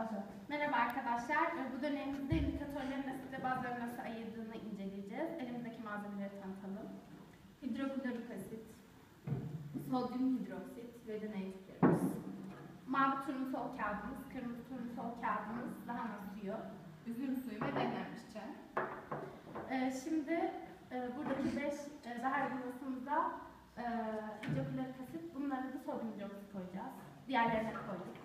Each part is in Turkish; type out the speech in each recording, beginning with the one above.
Başla. Merhaba arkadaşlar. Ee, Bu dönemimizde indikatörlerin asit ve bazları nasıl ayırdığını inceleyeceğiz. Elimizdeki malzemeleri tanıtalım. Hidroklorik asit, sodyum hidroksit ve deney tüplerimiz. Mavi turnusol kağıdımız, kırmızı turnusol kağıdımız, lahana suyu. Üzüm suyu ve demlenmiş çay. Ee, Şimdi e, buradaki 5 zahar yuvasımıza e, hidroklorik asit, bunları da sodyum hidroksit koyacağız. Diğerlerine koyduk.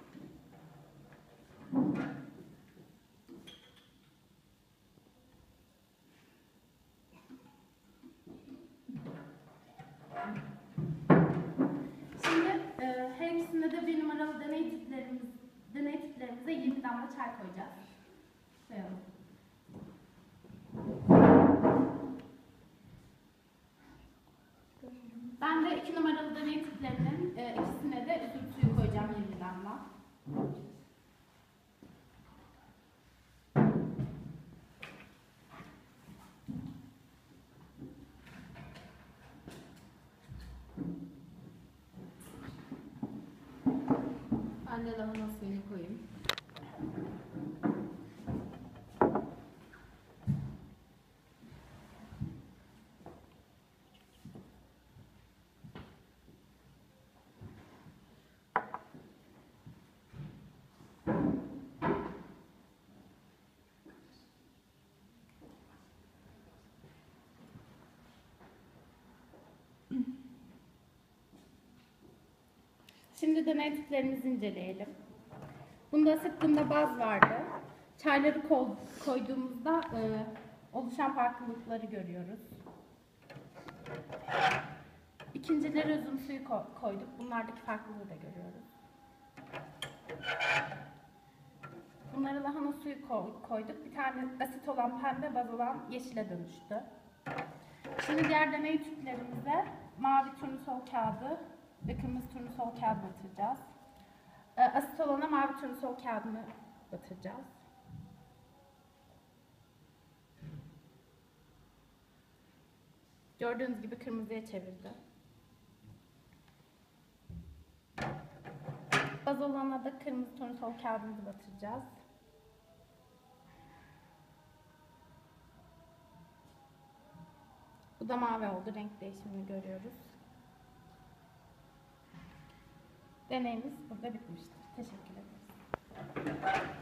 Şimdi e, her ikisinde de bir numaralı deney tüplerimiz, deney tüplerimize 20 damla çay koyacağız. De lahana suyunu koyayım. Şimdi deney tüplerimizi inceleyelim. Bunda bunda baz vardı. Çayları koyduğumuzda e, oluşan farklılıkları görüyoruz. İkincileri üzüm suyu ko- koyduk. Bunlardaki farklılığı da görüyoruz. Bunları lahana suyu ko- koyduk. Bir tane asit olan pembe, baz olan yeşile dönüştü. Şimdi diğer deney tüplerimize mavi turnusol kağıdı ve kırmızı turnusol kağıdı batıracağız. E, Asit olana mavi turnusol kağıdını batıracağız. Gördüğünüz gibi kırmızıya çevirdi. Baz olana da kırmızı turnusol kağıdımızı batıracağız. Bu da mavi oldu. Renk değişimini görüyoruz. Deneyimiz burada bitmiştir. Teşekkür ederiz.